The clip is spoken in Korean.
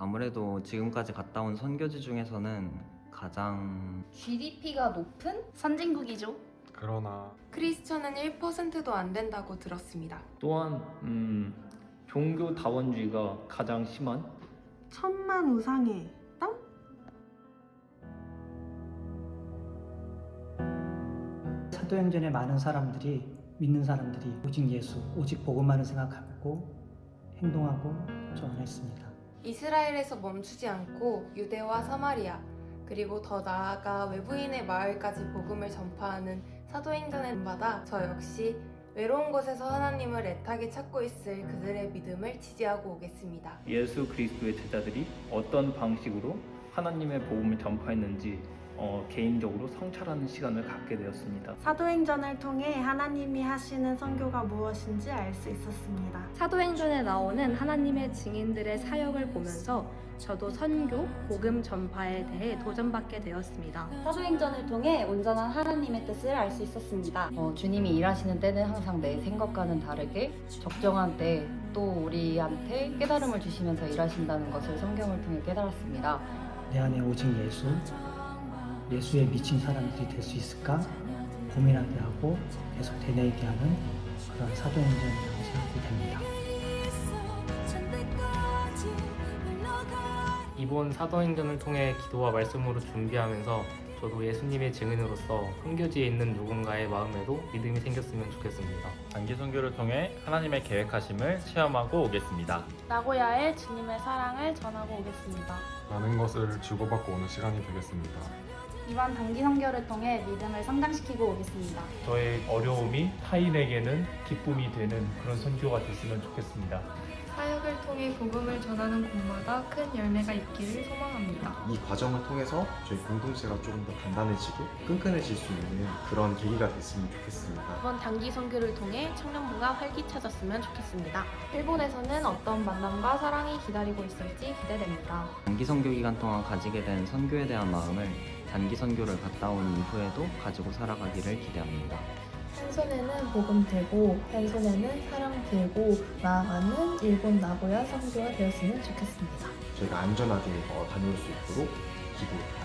아무래도 지금까지 갔다 온 선교지 중에서는 가장 GDP가 높은 선진국이죠. 그러나 크리스천은 1%도 안 된다고 들었습니다. 또한 음, 종교 다원주의가 가장 심한 천만 우상의 땅? 사도행전에 많은 사람들이 믿는 사람들이 오직 예수, 오직 복음만을 생각하고 행동하고 전했습니다. 이스라엘에서 멈추지 않고 유대와 사마리아 그리고 더 나아가 외부인의 마을까지 복음을 전파하는 사도행전을 받아 저 역시 외로운 곳에서 하나님을 애타게 찾고 있을 그들의 믿음을 지지하고 오겠습니다. 예수 그리스도의 제자들이 어떤 방식으로 하나님의 복음을 전파했는지 어, 개인적으로 성찰하는 시간을 갖게 되었습니다. 사도행전을 통해 하나님이 하시는 선교가 무엇인지 알 수 있었습니다. 사도행전에 나오는 하나님의 증인들의 사역을 보면서 저도 선교, 복음 전파에 대해 도전받게 되었습니다. 사도행전을 통해 온전한 하나님의 뜻을 알 수 있었습니다. 어, 주님이 일하시는 때는 항상 내 생각과는 다르게 적정한 때 또 우리한테 깨달음을 주시면서 일하신다는 것을 성경을 통해 깨달았습니다. 내 안에 오직 예수, 예수에 미친 사람들이 될 수 있을까 고민하게 하고 계속 되뇌이게 하는 그런 사도행전이라고 생각이 됩니다. 이번 사도행전을 통해 기도와 말씀으로 준비하면서 저도 예수님의 증인으로서 선교지에 있는 누군가의 마음에도 믿음이 생겼으면 좋겠습니다. 단기 선교를 통해 하나님의 계획하심을 체험하고 오겠습니다. 나고야의 주님의 사랑을 전하고 오겠습니다. 많은 것을 주고받고 오는 시간이 되겠습니다. 이번 단기 선교를 통해 믿음을 성장시키고 오겠습니다. 저의 어려움이 타인에게는 기쁨이 되는 그런 선교가 됐으면 좋겠습니다. 사역을 통해 복음을 전하는 곳마다 큰 열매가 있기를 소망합니다. 이 과정을 통해서 저희 공동체가 조금 더 단단해지고 끈끈해질 수 있는 그런 계기가 됐으면 좋겠습니다. 이번 단기 선교를 통해 청년부가 활기차졌으면 좋겠습니다. 일본에서는 어떤 만남과 사랑이 기다리고 있을지 기대됩니다. 단기 선교 기간 동안 가지게 된 선교에 대한 마음을 단기 선교를 갔다 온 이후에도 가지고 살아가기를 기대합니다. 한 손에는 복음 들고 한 손에는 사랑 들고 나아가는 일본 나고야 선교가 되었으면 좋겠습니다. 저희가 안전하게 어, 다녀올 수 있도록 기도해